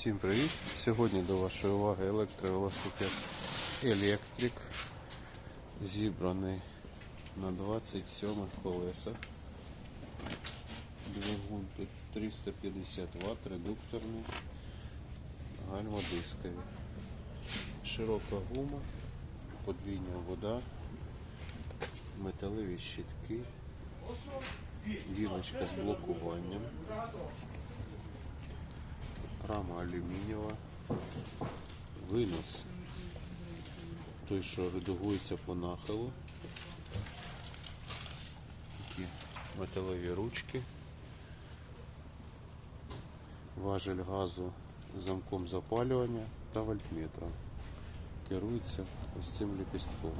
Всім привіт! Сьогодні до вашої уваги електровелосипед Електрик, зібраний на 27 колесах. Двигун тут 350 Вт, редукторний, гальмодискові. Широка гума, подвійна вода, металеві щитки, вілочка з блокуванням. Рама алюмінієва. Винос. Той, що редагується по нахилу. Такі металеві ручки. Важель газу замком запалювання та вольтметром. Керується ось цим ліпістком.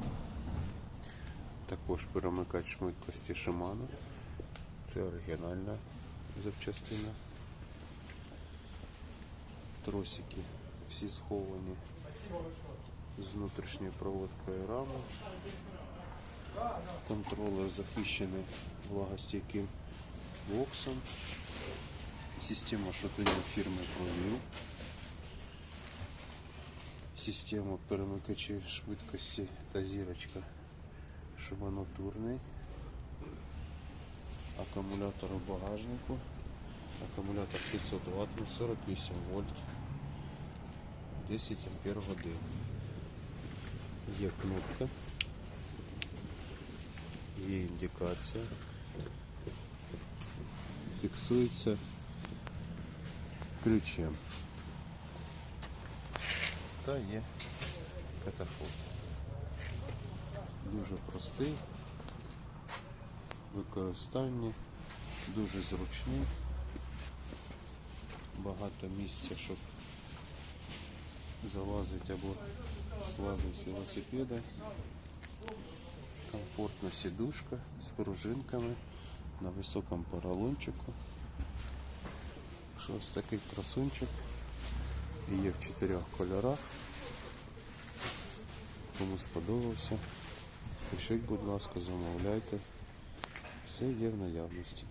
Також перемикач швидкості Shimano. Це оригінальна запчастина тросики всі сховані з внутрішньою проводкою рами. Контролер захищений влагостійким боксом. Система шатунів фірми Provil. Система перемикачів швидкості та зірочка Shimano турний. Акумулятор у багажнику. Акумулятор 500 Вт, 48 вольт, 10 ампер годин. Є кнопка, є індикація, фіксується ключем. Та є катафот. Дуже простий, в використанні, дуже зручний багато місця, щоб залазити або слазити з велосипеда. Комфортна сідушка з пружинками на високому поролончику. Ось такий красунчик. Є в чотирьох кольорах. Кому сподобався. Пишіть, будь ласка, замовляйте. Все є в наявності.